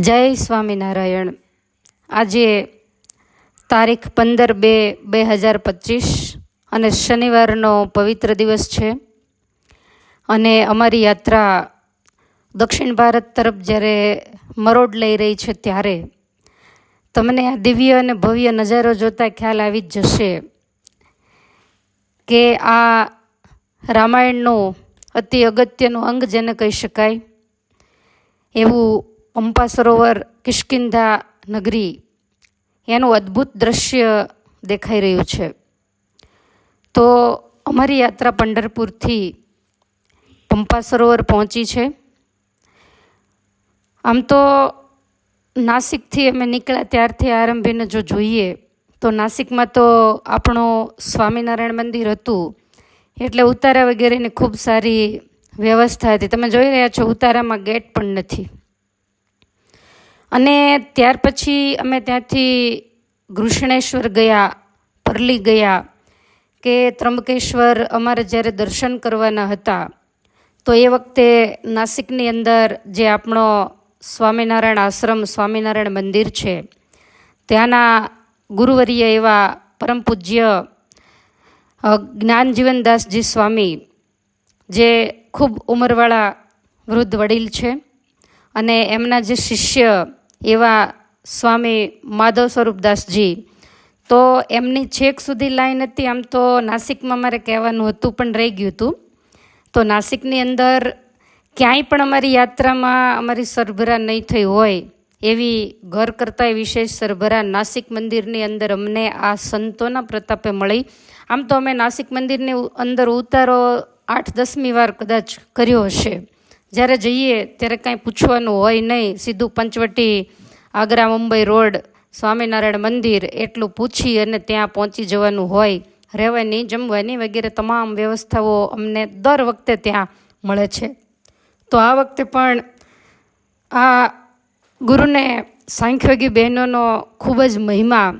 જય સ્વામિનારાયણ. આજે તારીખ પંદર બે બે હજાર પચીસ અને શનિવારનો પવિત્ર દિવસ છે. અને અમારી યાત્રા દક્ષિણ ભારત તરફ જ્યારે મરોડ લઈ રહી છે ત્યારે તમને આ દિવ્ય અને ભવ્ય નજારો જોતાં ખ્યાલ આવી જ જશે કે આ રામાયણનું અતિ અગત્યનું અંગ જેને કહી શકાય એવું પંપા સરોવર કિષ્કિંધા નગરી એનું અદ્ભુત દ્રશ્ય દેખાઈ રહ્યું છે તો અમારી યાત્રા પંઢરપુરથી પંપા સરોવર પહોંચી છે આમ તો નાસિકથી અમે નીકળ્યા ત્યારથી આરંભીને જો જોઈએ તો નાસિકમાં તો આપણું સ્વામિનારાયણ મંદિર હતું એટલે ઉતારા વગેરેની ખૂબ સારી વ્યવસ્થા હતી તમે જોઈ રહ્યા છો ઉતારામાં ગેટ પણ નથી અને ત્યાર પછી અમે ત્યાંથી ઘૃષ્ણેશ્વર ગયા, પરલી ગયા કે ત્રંબકેશ્વર અમારે જ્યારે દર્શન કરવાના હતા, તો એ વખતે નાસિકની અંદર જે આપણો સ્વામિનારાયણ આશ્રમ, સ્વામિનારાયણ મંદિર છે, ત્યાંના ગુરુવર્ય એવા પરમ પૂજ્ય જ્ઞાનજીવનદાસજી સ્વામી, જે ખૂબ ઉંમરવાળા વૃદ્ધ વડીલ છે અને એમના જે શિષ્ય એવા સ્વામી માધવ સ્વરૂપદાસજી તો એમની છેક સુધી લાઈન હતી, આમ તો નાસિકમાં મારે કહેવાનું હતું, પણ રહી ગયું હતું. તો નાસિકની અંદર ક્યાંય પણ અમારી યાત્રામાં અમારી સરભરા નહીં થઈ હોય, એવી ઘર કરતાંય વિશેષ સરભરા નાસિક મંદિરની અંદર અમને આ સંતોના પ્રતાપે મળી. આમ તો અમે નાસિક મંદિરની અંદર ઉતારો આઠ દસમી વાર કદાચ કર્યો હશે. જ્યારે જઈએ ત્યારે કાંઈ પૂછવાનું હોય નહીં. સીધું પંચવટી આગ્રા મુંબઈ રોડ, સ્વામિનારાયણ મંદિર એટલું પૂછી અને ત્યાં પહોંચી જવાનું હોય. રહેવાની, જમવાની વગેરે તમામ વ્યવસ્થાઓ અમને દર વખતે ત્યાં મળે છે. તો આ વખતે પણ આ ગુરુને સાંખ્યોગી બહેનોનો ખૂબ જ મહિમા.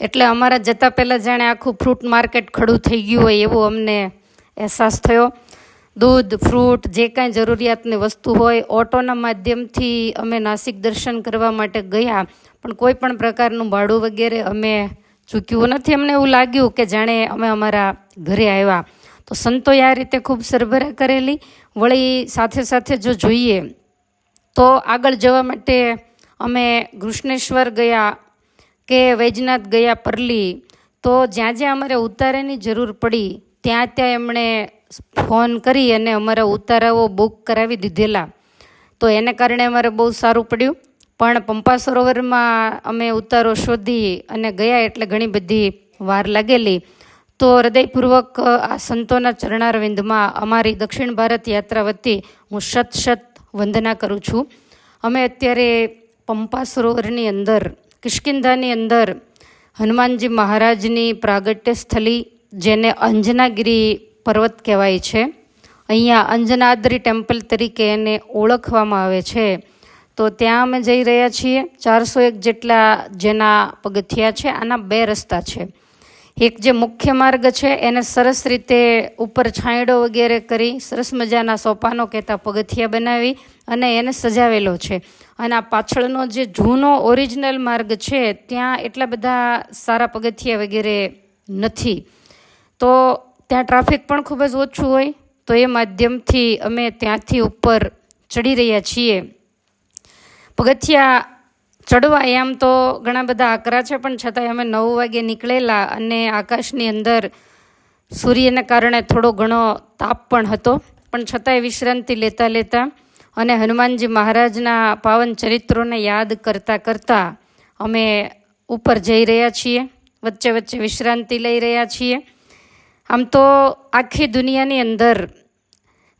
એટલે અમારા જતાં પહેલાં જાણે આખું ફ્રૂટ માર્કેટ ખડું થઈ ગયું હોય એવો અમને અહેસાસ થયો. દૂધ, ફ્રૂટ, જે કાંઈ જરૂરિયાતની વસ્તુ હોય, ઓટોના માધ્યમથી અમે નાસિક દર્શન કરવા માટે ગયા. પણ કોઈ પણ પ્રકારનું ભાડું વગેરે અમે ચૂક્યું નથી. અમને એવું લાગ્યું કે જાણે અમે અમારા ઘરે આવ્યા. તો સંતોએ આ રીતે ખૂબ સરભરા કરેલી. વળી સાથે સાથે જો જોઈએ, તો આગળ જવા માટે અમે કૃષ્ણેશ્વર ગયા કે વૈજનાથ ગયા પરલી. તો જ્યાં જ્યાં અમારે ઉતારાની જરૂર પડી, ત્યાં ત્યાં એમણે ફોન કરી અને અમારા ઉતારાઓ બુક કરાવી દીધેલા. તો એને કારણે અમારે બહુ સારું પડ્યું. પણ પંપા સરોવરમાં અમે ઉતારો શોધી અને ગયા એટલે ઘણી બધી વાર લાગેલી. તો હૃદયપૂર્વક આ સંતોના ચરણારવિંદમાં અમારી દક્ષિણ ભારત યાત્રા વતી હું શત શત વંદના કરું છું. અમે અત્યારે પંપા સરોવરની અંદર, કિષ્કિંધાની અંદર, હનુમાનજી મહારાજની પ્રાગટ્ય સ્થલી જેને અંજનાગીરી પર્વત કહેવાય છે. અહીંયા અંજનાદ્રી ટેમ્પલ તરીકે એને ઓળખવામાં આવે છે. તો ત્યાં અમે જઈ રહ્યા છીએ. ચારસો એક જેટલા જેના પગથિયા છે, આના બે રસ્તા છે. એક જે મુખ્ય માર્ગ છે, એને સરસ રીતે ઉપર છાંયડો વગેરે કરી સરસ મજાના સોપાનો કહેતા પગથિયા બનાવી અને એને સજાવેલો છે. અને આ પાછળનો જે જૂનો ઓરિજિનલ માર્ગ છે, ત્યાં એટલા બધા સારા પગથિયા વગેરે નથી. તો ત્યાં ટ્રાફિક પણ ખૂબ જ ઓછું હોય, તો એ માધ્યમથી અમે ત્યાંથી ઉપર ચડી રહ્યા છીએ. પગથિયા ચડવા એમ તો ઘણા બધા આકરા છે, પણ છતાંય અમે નવ વાગે નીકળેલા અને આકાશની અંદર સૂર્યને કારણે થોડો ઘણો તાપ પણ હતો, પણ છતાંય વિશ્રાંતિ લેતા લેતા અને હનુમાનજી મહારાજના પાવન ચરિત્રોને યાદ કરતાં કરતાં અમે ઉપર જઈ રહ્યા છીએ, વચ્ચે વચ્ચે વિશ્રાંતિ લઈ રહ્યા છીએ. આમ તો આખી દુનિયાની અંદર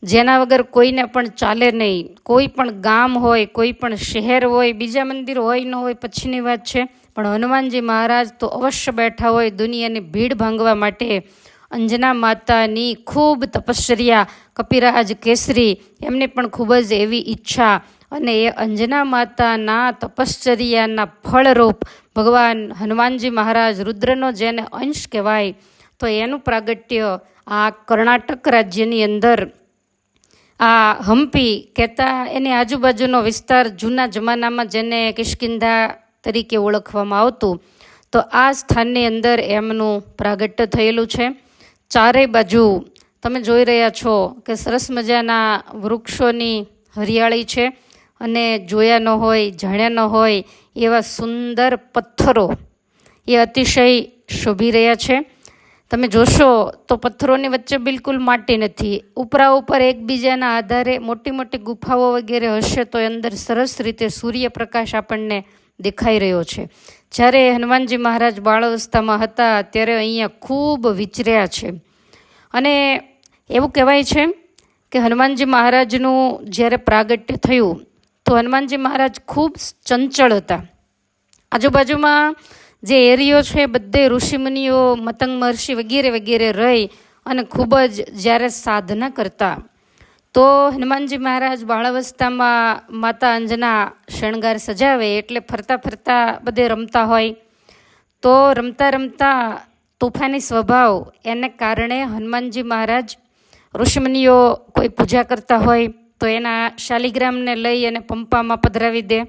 જેના વગર કોઈને પણ ચાલે નહીં. કોઈ પણ ગામ હોય, કોઈ પણ શહેર હોય, બીજા મંદિર હોય, ન હોય, પછીની વાત છે. પણ હનુમાનજી મહારાજ તો અવશ્ય બેઠા હોય દુનિયાની ભીડ ભાંગવા માટે. અંજના માતાની ખૂબ તપશ્ચર્યા, કપિરાજ કેસરી, એમની પણ ખૂબ જ એવી ઈચ્છા. અને એ અંજના માતાના તપશ્ચર્યાના ફળરૂપ ભગવાન હનુમાનજી મહારાજ રુદ્રનો જેને અંશ કહેવાય તો એનું પ્રાગટ્ય આ કર્ણાટક રાજ્યની અંદર આ હમ્પી કહેતા એની આજુબાજુનો વિસ્તાર જૂના જમાનામાં જેને કિષ્કિંધા તરીકે ઓળખવામાં આવતું, તો આ સ્થાનની અંદર એમનું પ્રાગટ્ય થયેલું છે. ચારેય બાજુ તમે જોઈ રહ્યા છો કે સરસ મજાના વૃક્ષોની હરિયાળી છે અને જોયા ન હોય, જાણ્યા ન હોય એવા સુંદર પથ્થરો એ અતિશય શોભી રહ્યા છે. તમે જોશો તો પથ્થરોની વચ્ચે બિલકુલ માટી નથી. ઉપરા ઉપર એકબીજાના આધારે મોટી મોટી ગુફાઓ વગેરે હશે તો અંદર સરસ રીતે સૂર્યપ્રકાશ આપણને દેખાઈ રહ્યો છે. જ્યારે હનુમાનજી મહારાજ બાળ હતા ત્યારે અહીંયા ખૂબ વિચર્યા છે. અને એવું કહેવાય છે કે હનુમાનજી મહારાજનું જ્યારે પ્રાગટ્ય થયું તો હનુમાનજી મહારાજ ખૂબ ચંચળ હતા. આજુબાજુમાં જે એરિયો છે, બધે ઋષિમુનિઓ, મતંગ મહર્ષિ વગેરે વગેરે રહી અને ખૂબ જ જ્યારે સાધના કરતા, તો હનુમાનજી મહારાજ બાળાવસ્થામાં માતા અંજના શણગાર સજાવે એટલે ફરતા ફરતા બધે રમતા હોય. તો રમતા રમતા તોફાની સ્વભાવ એને કારણે હનુમાનજી મહારાજ ઋષિમુનિઓ કોઈ પૂજા કરતા હોય તો એના શાલિગ્રામને લઈ અને પંપામાં પધરાવી દે.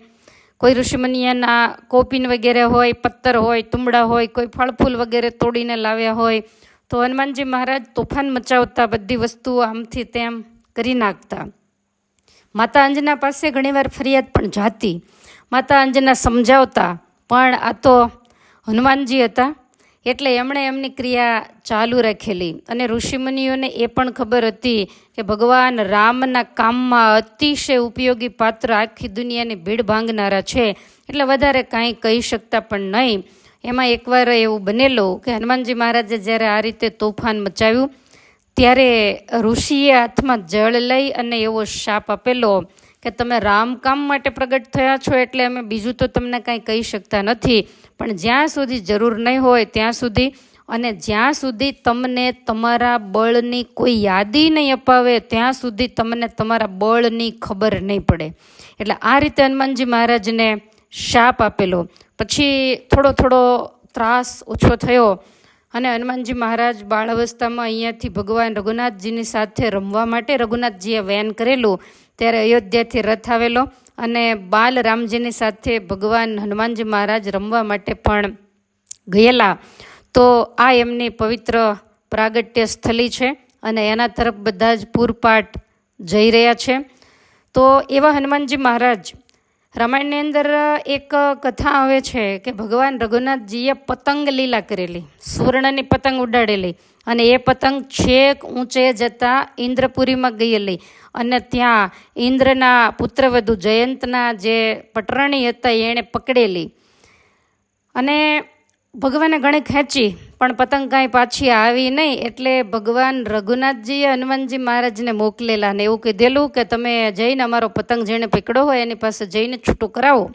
કોઈ ઋષિમુનિયાના કોપીન વગેરે હોય પત્તર હોય તુંબડા હોય, કોઈ ફળફૂલ વગેરે તોડીને લાવ્યા હોય, તો હનુમાનજી મહારાજ તોફાન મચાવતા બધી વસ્તુઓ આમથી તેમ કરી નાખતા. માતા અંજના પાસે ઘણીવાર ફરિયાદ પણ જાતી. માતા અંજના સમજાવતા, પણ આ તો હનુમાનજી હતા. એટલે એમણે એમની ક્રિયા ચાલુ રાખેલી. અને ઋષિમુનિઓને એ પણ ખબર હતી કે ભગવાન રામના કામમાં અતિશય ઉપયોગી પાત્ર આખી દુનિયાની ભીડ ભાંગનારા છે. એટલે વધારે કાંઈ કહી શકતા પણ નહીં. એમાં એકવાર એવું બનેલું કે હનુમાનજી મહારાજે જ્યારે આ રીતે તોફાન મચાવ્યું, ત્યારે ઋષિએ હાથમાં જળ લઈ અને એવો શાપ આપેલો કે તમે રામ કામ માટે પ્રગટ થયા છો, એટલે અમે બીજું તો તમને કાંઈ કહી શકતા નથી. પણ જ્યાં સુધી જરૂર નહીં હોય ત્યાં સુધી અને જ્યાં સુધી તમને તમારા બળની કોઈ યાદી નહીં અપાવે, ત્યાં સુધી તમને તમારા બળની ખબર નહીં પડે. એટલે આ રીતે હનુમાનજી મહારાજને શાપ આપેલો. પછી થોડો થોડો ત્રાસ ઓછો થયો અને હનુમાનજી મહારાજ બાળ અવસ્થામાં અહીંયાથી ભગવાન રઘુનાથજીની સાથે રમવા માટે રઘુનાથજીએ વેન કરેલું. ત્યારે અયોધ્યાથી રથ આવેલો. અને બાલ રામજીની સાથે ભગવાન હનુમાનજી મહારાજ રમવા માટે પણ ગયેલા. તો આ એમની પવિત્ર પ્રાગટ્ય સ્થલી છે અને એના તરફ બધા જ પૂરપાટ જઈ રહ્યા છે. તો એવા હનુમાનજી મહારાજ, રામાયણની અંદર એક કથા આવે છે કે ભગવાન રઘુનાથજીએ પતંગ લીલા કરેલી, સુવર્ણની પતંગ ઉડાડેલી. અને એ પતંગ છેક ઊંચે જતાં ઇન્દ્રપુરીમાં ગયેલી. અને ત્યાં ઇન્દ્રના પુત્રવધુ જયંતના જે પટરણી હતા એણે પકડેલી. અને ભગવાને ઘણી ખેંચી, પણ પતંગ કાંઈ પાછી આવી નહીં, એટલે ભગવાન રઘુનાથજીએ હનુમાનજી મહારાજને મોકલેલા ને એવું કીધેલું કે તમે જઈને અમારો પતંગ જેણે પકડ્યો હોય એની પાસે જઈને છૂટો કરાવો.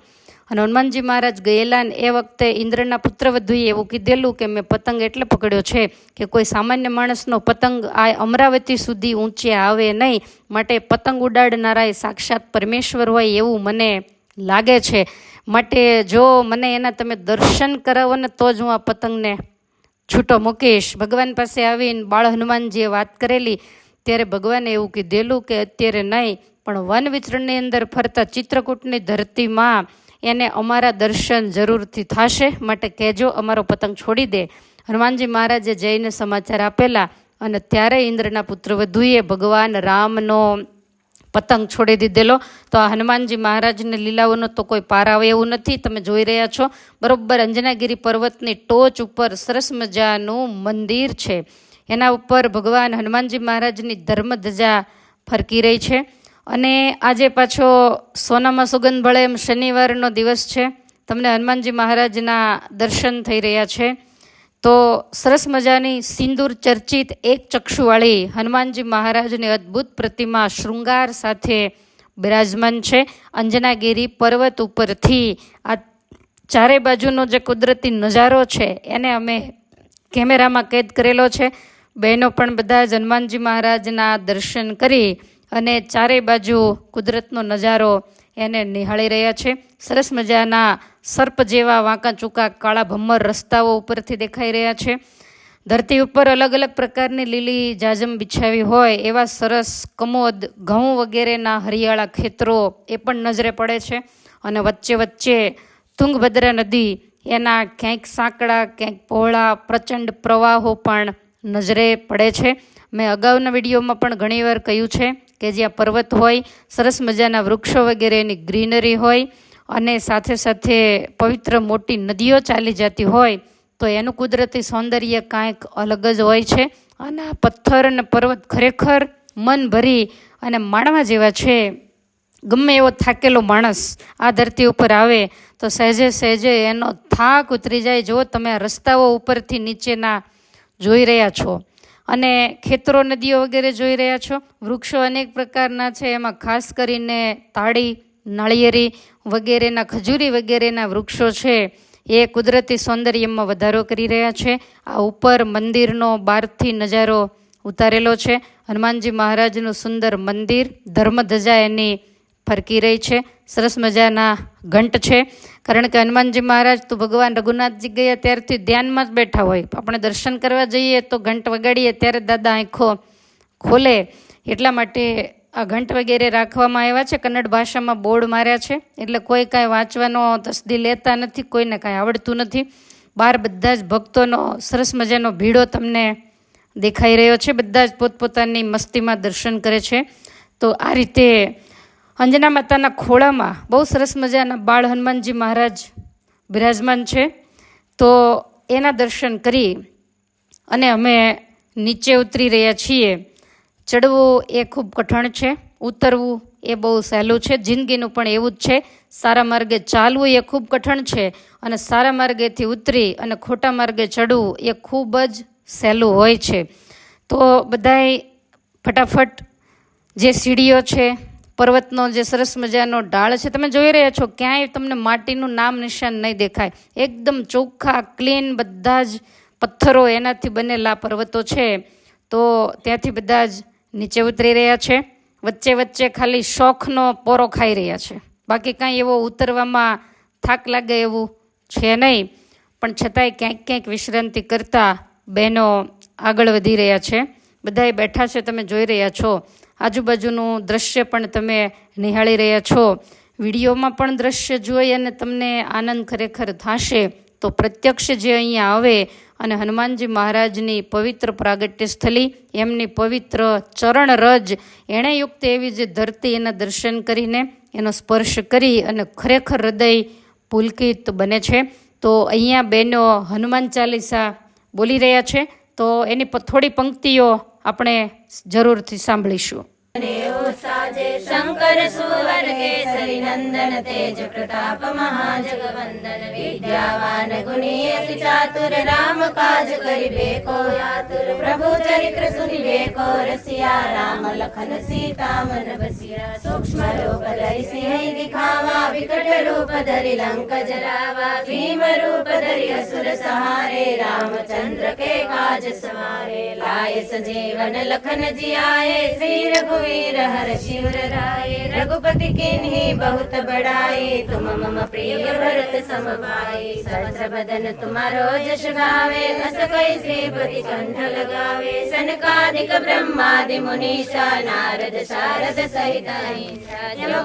અને હનુમાનજી મહારાજ ગયેલા ને એ વખતે ઇન્દ્રના પુત્રવધુએ એવું કીધેલું કે મેં પતંગ એટલે પકડ્યો છે કે કોઈ સામાન્ય માણસનો પતંગ આ અમરાવતી સુધી ઊંચે આવે નહીં, માટે પતંગ ઉડાડનારા એ સાક્ષાત પરમેશ્વર હોય એવું મને લાગે છે. માટે જો મને એના તમે દર્શન કરાવો ને તો જ હું આ પતંગને છૂટો મૂકીશ. ભગવાન પાસે આવીને બાળ હનુમાનજીએ વાત કરેલી, ત્યારે ભગવાને એવું કીધેલું કે અત્યારે નહીં, પણ વન વિચરણની અંદર ફરતા ચિત્રકૂટની ધરતીમાં એને અમારા દર્શન જરૂરથી થશે. માટે કહેજો, અમારો પતંગ છોડી દે. હનુમાનજી મહારાજે જઈને સમાચાર આપેલા અને ત્યારે ઇન્દ્રના પુત્ર વધુએ ભગવાન રામનો પતંગ છોડી દીધેલો. તો આ હનુમાનજી મહારાજને લીલાઓનો તો કોઈ પાર આવે એવું નથી. તમે જોઈ રહ્યા છો, બરોબર અંજનાગીરી પર્વતની ટોચ ઉપર સરસ મજાનું મંદિર છે. એના ઉપર ભગવાન હનુમાનજી મહારાજની ધર્મધજા ફરકી રહી છે. અને આજે પાછો સોનામાં સુગંધ ભળે એમ શનિવારનો દિવસ છે. તમને હનુમાનજી મહારાજના દર્શન થઈ રહ્યા છે. તો સરસ મજાની સિંદૂર ચર્ચિત એક ચક્ષુવાળી હનુમાનજી મહારાજની અદ્ભુત પ્રતિમા શૃંગાર સાથે બિરાજમાન છે. અંજનાગીરી પર્વત ઉપરથી આ ચારે બાજુનો જે કુદરતી નજારો છે એને અમે કેમેરામાં કેદ કરેલો છે. બહેનો પણ બધા જ હનુમાનજી મહારાજના દર્શન કરી અને ચારે બાજુ કુદરતનો નજારો એને નિહાળી રહ્યા છે. સરસ મજાના સર્પ જેવા વાંકા ચૂકા કાળા ભમ્મર રસ્તાઓ ઉપરથી દેખાઈ રહ્યા છે. ધરતી ઉપર અલગ અલગ પ્રકારની લીલી જાજમ બિછાવી હોય એવા સરસ કમોદ, ઘઉં વગેરેના હરિયાળા ખેતરો એ પણ નજરે પડે છે. અને વચ્ચે વચ્ચે તુંગભદ્રા નદી, એના ક્યાંક સાંકડા, ક્યાંક પહોળા પ્રચંડ પ્રવાહો પણ નજરે પડે છે. મેં અગાઉના વિડીયોમાં પણ ઘણીવાર કહ્યું છે કે જ્યાં પર્વત હોય, સરસ મજાના વૃક્ષો વગેરેની ગ્રીનરી હોય અને સાથે સાથે પવિત્ર મોટી નદીઓ ચાલી જતી હોય, તો એનું કુદરતી સૌંદર્ય કાંઈક અલગ જ હોય છે. અને આ પથ્થર અને પર્વત ખરેખર મન ભરી અને માણવા જેવા છે. ગમે એવો થાકેલો માણસ આ ધરતી ઉપર આવે, તો સહેજે સહેજે એનો થાક ઉતરી જાય. જો તમે રસ્તાઓ ઉપરથી નીચેના જોઈ રહ્યા છો. અને ખેતરો, નદીઓ વગેરે જોઈ રહ્યા છો. વૃક્ષો અનેક પ્રકારના છે. એમાં ખાસ કરીને તાળી, નાળિયેરી વગેરેના, ખજૂરી વગેરેના વૃક્ષો છે. એ કુદરતી સૌંદર્યમાં વધારો કરી રહ્યા છે. આ ઉપર મંદિરનો બહારથી નજારો ઉતારેલો છે. હનુમાનજી મહારાજનું સુંદર મંદિર ધર્મધજા એની ફરકી રહી છે. સરસ મજાના ઘંટ છે. કારણ કે હનુમાનજી મહારાજ તો ભગવાન રઘુનાથજી ગયા ત્યારથી ધ્યાનમાં જ બેઠા હોય. આપણે દર્શન કરવા જઈએ તો ઘંટ વગાડીએ ત્યારે દાદા આંખો ખોલે. એટલા માટે આ ઘંટ વગેરે રાખવામાં આવ્યા છે. કન્નડ ભાષામાં બોર્ડ માર્યા છે. એટલે કોઈ કાંઈ વાંચવાનો તસદી લેતા નથી, કોઈને કાંઈ આવડતું નથી. બહાર બધા જ ભક્તોનો સરસ મજાનો ભીડો તમને દેખાઈ રહ્યો છે. બધા જ પોતપોતાની મસ્તીમાં દર્શન કરે છે. તો આ રીતે અંજના માતાના ખોળામાં બહુ સરસ મજાના બાળ હનુમાનજી મહારાજ બિરાજમાન છે. તો એના દર્શન કરી અને અમે નીચે ઉતરી રહ્યા છીએ. ચડવું એ ખૂબ કઠણ છે, ઉતરવું એ બહુ સહેલું છે, જિંદગીનું પણ એવું જ છે. સારા માર્ગે ચાલવું એ ખૂબ કઠણ છે અને સારા માર્ગેથી ઉતરી અને ખોટા માર્ગે ચડવું એ ખૂબ જ સહેલું હોય છે. તો બધાય ફટાફટ જે સીડીઓ છે પર્વતનો જે સરસ મજાનો ઢાળ છે, તમે જોઈ રહ્યા છો, ક્યાંય તમને માટીનું નામ નિશાન નહીં દેખાય. એકદમ ચોખ્ખા ક્લીન બધા જ પથ્થરો એનાથી બનેલા પર્વતો છે. તો ત્યાંથી બધા જ નીચે ઉતરી રહ્યા છે. વચ્ચે વચ્ચે ખાલી શોખનો પોરો ખાઈ રહ્યા છે. બાકી કાંઈ એવો ઉતરવામાં થાક લાગે એવું છે નહીં. પણ છતાંય ક્યાંક ક્યાંક વિશ્રાંતિ કરતા બહેનો આગળ વધી રહ્યા છે. બધાએ બેઠા છે, તમે જોઈ રહ્યા છો. આજુબાજુનું દ્રશ્ય પણ તમે નિહાળી રહ્યા છો. વિડીયોમાં પણ દ્રશ્ય જોઈ અને તમને આનંદ ખરેખર થશે. તો પ્રત્યક્ષ જે અહીંયા આવે અને હનુમાનજી મહારાજની પવિત્ર પ્રાગટ્ય સ્થલી એમની પવિત્ર ચરણ રજ, એણે યુક્ત એવી જે ધરતી એના દર્શન કરીને એનો સ્પર્શ કરી અને ખરેખર હૃદય પુલકિત બને છે. તો અહીંયા બહેનો હનુમાન ચાલીસા બોલી રહ્યા છે. તો એની થોડી પંક્તિઓ આપણે જરૂરથી સાંભળીશું. શંકર સુવર કેસરી નંદન તેજ પ્રતાપ મહાજગવંદન વિદ્યાવાન ગુણી ચાતુર રામ કાજ કરી બેકો. આતુર પ્રભુ ચરિત્ર સુની બેકો. રસિયા રામ લખન સીતા મન બસિયા સૂક્ષ્મ રૂપ ધરી સિંહ દિખાવા વિકટ રૂપ ધરી લંક જરાવા ભીમ રૂપ ધરી सहारे रामचंद्र के काज सवारे लाए सजीवन लखन जियाए श्री रघुवीर हर शिवर राय रघुपति किन्हीं बहुत बड़ाए तुम मम प्रिय भरत समबाए सहस्र बदन तुम्हारो जस गावे अस कई श्रीपति कंठ लगावे सनकादिक ब्रह्मादि मुनीषा नारद शारद सहित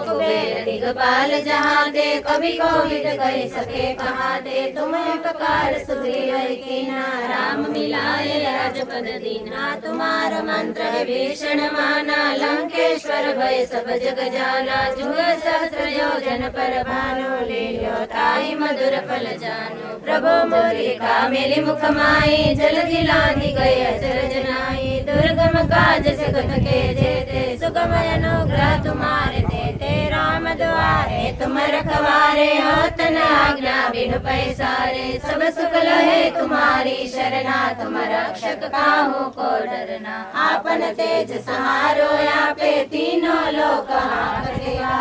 कुबेर जहाँ दे कवि कोविद कह सके कहा दे तुम्हें पकार सुग्रीव कीना राम मिलाए राजपद दीना तुम्हारा मंत्र विभीषण माना लंकेश्वर भय सब जग जाना जुग सहस्र योजन पर भानु ले लो ताई मधुर फल जानो प्रभु मोरी का मेली मुख माई जल लांगी गए असर जनाई दुर्गम काज जगत के जेते सुगम अनुग्रह तुम्हारे देते राम द्वारे तुम रखवारे होत न आज्ञा बिनु पैसारे सब सुख लहे तुम्हारी शरणा तुम रक्षक काहू को डरना आपन तेज सहारो आपे तीनों लोक हाकते आपे भूत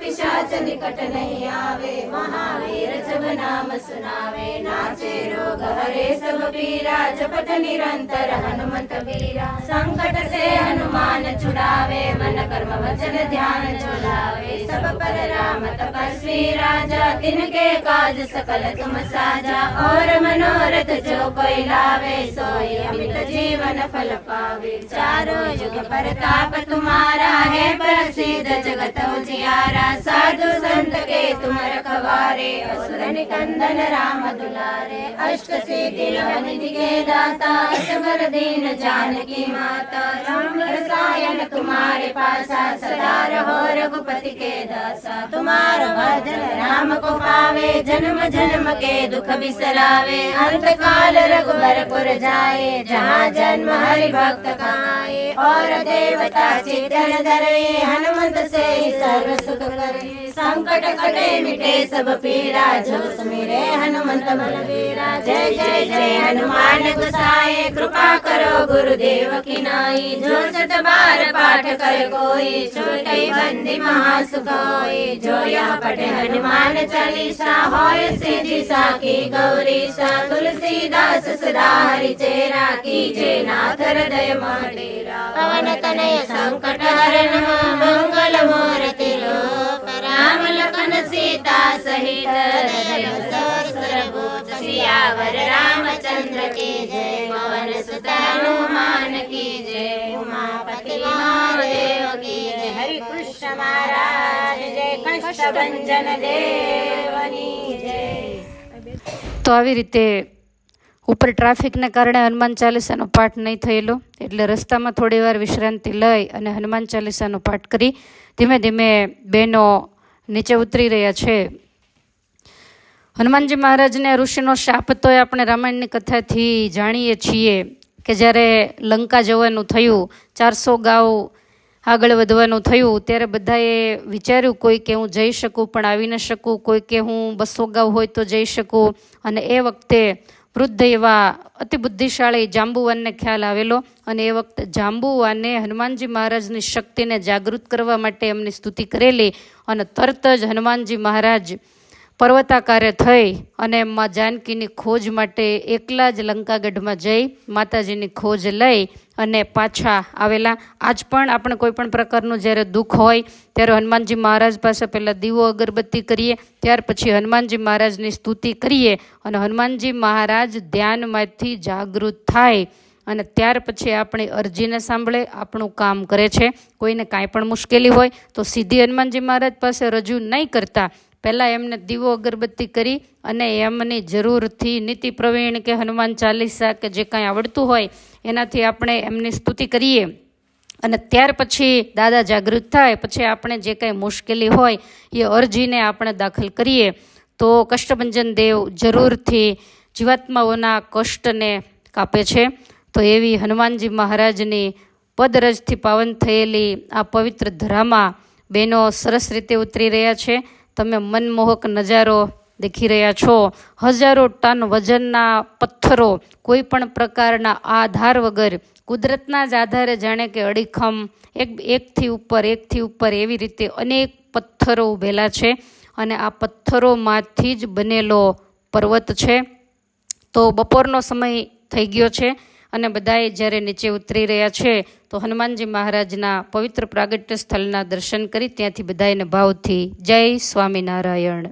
पिशाच निकट नहीं आवे, महावीर जब नाम सुनावे, नाचे रोग हरे सब पीरा, जपत निरंतर हनुमत वीरा। संकट से हनुमान छुड़ावे, मन कर्म वचन ध्यान चुलावे सब पर राम तपस्वी राजा, तिनके काज सकल तुम साजा। और मनोरथ जो कोई लावे, सोई अमित जीवन फल पावे। चारों युग पर ताप तुम्हारा है, प्रसिद्ध जगत उजियारा। साधु संत के तुम रखवारे असुर निकंदन राम दुलारे अष्ट सिद्धि निधि के दाता असबर दीन जानकी माता राम रसायन तुम्हारे पासा सदा रहो रघुपति के दासा तुम्हारा भजन राम को पावे जन्म जन्म के दुख बिसरावे अंत काल रघुबरपुर जाए जहाँ जन्म हरि भक्त कहाए और देवता चितन धरे हनुमंत से सर्व सुख करे संकट कटे मिटे सब पीरा जो सुमिरे हनुमंत बलवीरा जय जय जय हनुमान गुसाए कृपा करो गुरुदेव की नाई जो सत बार पाठ कर कोई छूटे बंदी महासुख होई जो यह पढ़े हनुमान चालीसा होय सिद्धि साकी गौरी सा तुलसीदास सदा हरि चेरा कीजे नाथ हृदय डेरा पवन तनय संकट हरण मंगल मूर्ति लोक રામ લખન સીતા સહિત સહસ્રભૂત રામચંદ્ર કી જય પવન સુતાનુમાન કી જય ઉમાપતિ મહાદેવ કી જય હરે કૃષ્ણ મહારાજ જય કષ્ટભંજન દેવની જય તો આવી રીતે ઉપર ટ્રાફિકને કારણે હનુમાન ચાલીસાનો પાઠ નહીં થયેલો, એટલે રસ્તામાં થોડી વાર વિશ્રાંતિ લઈ અને હનુમાન ચાલીસાનો પાઠ કરી ધીમે ધીમે બહેનો નીચે ઉતરી રહ્યા છે. હનુમાનજી મહારાજને ઋષિનો શાપ તો આપણે રામાયણની કથાથી જાણીએ છીએ કે જ્યારે લંકા જવાનું થયું, ચારસો ગાઉ આગળ વધવાનું થયું, ત્યારે બધાએ વિચાર્યું કોઈ કે હું જઈ શકું પણ આવી ન શકું, કોઈ કે હું બસો ગાઉ હોય તો જઈ શકું. અને એ વખતે વૃદ્ધ એવા અતિ બુદ્ધિશાળી જાંબુવાનને ખ્યાલ આવેલો અને એ વખતે જાંબુવાને હનુમાનજી મહારાજની શક્તિને જાગૃત કરવા માટે એમની સ્તુતિ કરેલી અને તરત જ હનુમાનજી મહારાજ પર્વતાકારે થઈ અને મા જાનકીની ખોજ માટે એકલા જ લંકાગઢમાં જઈ, માતાજીની ખોજ લઈ અને પાછા આવેલા. આજ પણ આપણે કોઈ પણ પ્રકારનું જ્યારે દુઃખ હોય, ત્યારે હનુમાનજી મહારાજ પાસે પહેલાં દીવો અગરબત્તી કરીએ, ત્યાર પછી હનુમાનજી મહારાજની સ્તુતિ કરીએ અને હનુમાનજી મહારાજ ધ્યાનમાંથી જાગૃત થાય અને ત્યાર પછી આપણી અરજીને સાંભળે, આપણું કામ કરે છે. કોઈને કાંઈ પણ મુશ્કેલી હોય, તો સીધી હનુમાનજી મહારાજ પાસે રજૂ નહીં કરતા. પહેલાં એમને દીવો અગરબત્તી કરી અને એમની જરૂરથી નીતિ પ્રવીણ કે હનુમાન ચાલીસા કે જે કાંઈ આવડતું હોય એનાથી આપણે એમની સ્તુતિ કરીએ. અને ત્યાર પછી દાદા જાગૃત થાય, પછી આપણે જે કાંઈ મુશ્કેલી હોય એ અરજીને આપણે દાખલ કરીએ. તો કષ્ટભંજન દેવ જરૂરથી જીવાત્માઓના કષ્ટને કાપે છે. તો એવી હનુમાનજી મહારાજની પદરજથી પાવન થયેલી આ પવિત્ર ધરામાં બહેનો સરસ રીતે ઉતરી રહ્યા છે. તમે મનમોહક નજારો દેખી રહ્યા છો. હજારો ટન વજનના પથ્થરો કોઈ પણ પ્રકારના આધાર વગર કુદરતના જ આધારે જાણે કે અડીખમ એક, એકથી ઉપર એકથી ઉપર એવી રીતે અનેક પથ્થરો ઉભેલા છે અને આ પથ્થરોમાંથી જ બનેલો પર્વત છે. તો બપોરનો સમય થઈ ગયો છે અને બધાએ જ્યારે નીચે ઉતરી રહ્યા છે તો હનુમાનજી મહારાજના પવિત્ર પ્રાગટ્ય સ્થળના દર્શન કરી ત્યાંથી બધાને ભાવથી જય સ્વામિનારાયણ.